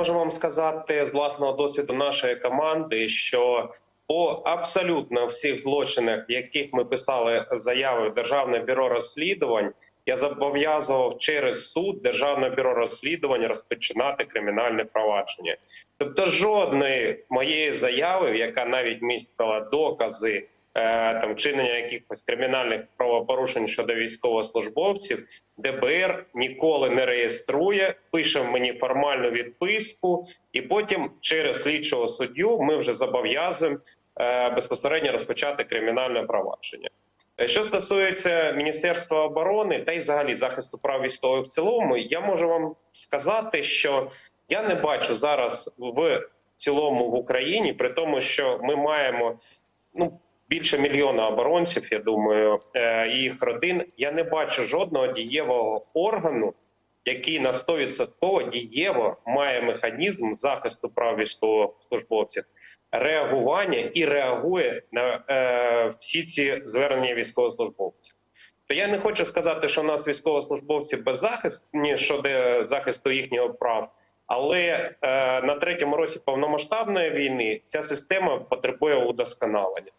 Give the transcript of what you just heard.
Можу вам сказати з власного досвіду нашої команди, що по абсолютно всіх злочинах, яких ми писали заяви в Державне бюро розслідувань, я зобов'язував через суд Державне бюро розслідувань розпочинати кримінальне провадження. Тобто, жодної моєї заяви, яка навіть містила докази там вчинення якихось кримінальних правопорушень щодо військовослужбовців, ДБР ніколи не реєструє, пише мені формальну відписку, і потім через слідчого суддю ми вже зобов'язуємо е, безпосередньо розпочати кримінальне провадження. Е, Що стосується Міністерства оборони та й взагалі захисту прав військових в цілому, я можу вам сказати, що я не бачу зараз в цілому в Україні, при тому, що ми маємо ну більше мільйона оборонців, я думаю, е, і їх родин. Я не бачу жодного дієвого органу, який на 100% дієво має механізм захисту прав військовослужбовців, реагування і реагує на е, всі ці звернення військовослужбовців. То я не хочу сказати, що у нас військовослужбовці беззахисні щодо захисту їхнього прав. Але е, на третьому році повномасштабної війни ця система потребує удосконалення.